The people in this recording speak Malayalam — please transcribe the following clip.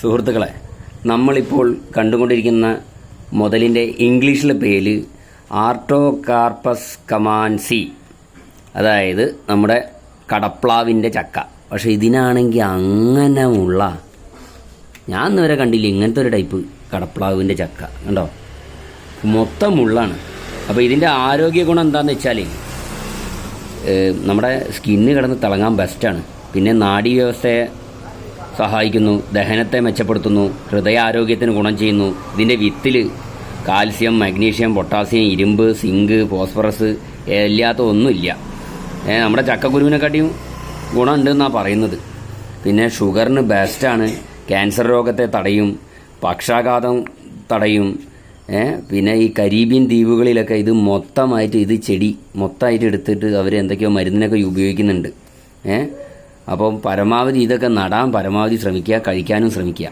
സുഹൃത്തുക്കളെ നമ്മളിപ്പോൾ കണ്ടുകൊണ്ടിരിക്കുന്ന മുതലിന്റെ ഇംഗ്ലീഷിലെ പേര് ആർട്ടോകാർപ്പസ് കമാൻസി അതായത് നമ്മുടെ കടപ്ലാവിന്റെ ചക്ക. പക്ഷെ ഇതിനാണെങ്കിൽ അങ്ങനെ ഉള്ള ഞാൻ ഇന്നുവരെ കണ്ടില്ല ഇങ്ങനത്തെ ഒരു ടൈപ്പ് കടപ്ലാവിന്റെ ചക്ക. കണ്ടോ? മൊത്തം മുള്ളാണ്. അപ്പോൾ ഇതിന്റെ ആരോഗ്യ ഗുണം എന്താണെന്ന് വെച്ചാൽ നമ്മുടെ സ്കിന്ന് കിടന്ന് തിളങ്ങാൻ ബെസ്റ്റാണ് പിന്നെ നാഡീവ്യവസ്ഥയെ സഹായിക്കുന്നു ദഹനത്തെ മെച്ചപ്പെടുത്തുന്നു ഹൃദയാരോഗ്യത്തിന് ഗുണം ചെയ്യുന്നു. ഇതിന്റെ വിത്തിൽ കാൽസ്യം മഗ്നീഷ്യം പൊട്ടാസ്യം ഇരുമ്പ് സിങ്ക് ഫോസ്ഫറസ് ഇല്ലാത്ത ഒന്നുമില്ല. ഏഹ് നമ്മുടെ ചക്കക്കുരുവിനെക്കാട്ടിയും ഗുണമുണ്ട് എന്നാണ് പറയുന്നത്. പിന്നെ ഷുഗറിന് ബെസ്റ്റാണ് ക്യാൻസർ രോഗത്തെ തടയും പക്ഷാഘാതം തടയും പിന്നെ ഈ കരീബിയൻ ദ്വീപുകളിലൊക്കെ ഇത് മൊത്തമായിട്ട് ഇത് ചെടി മൊത്തമായിട്ട് എടുത്തിട്ട് അവർ എന്തൊക്കെയോ മരുന്നിനൊക്കെ ഉപയോഗിക്കുന്നുണ്ട്. ഏ അപ്പം പരമാവധി ഇതൊക്കെ നടാൻ പരമാവധി ശ്രമിക്കുക കഴിക്കാനും ശ്രമിക്കുക.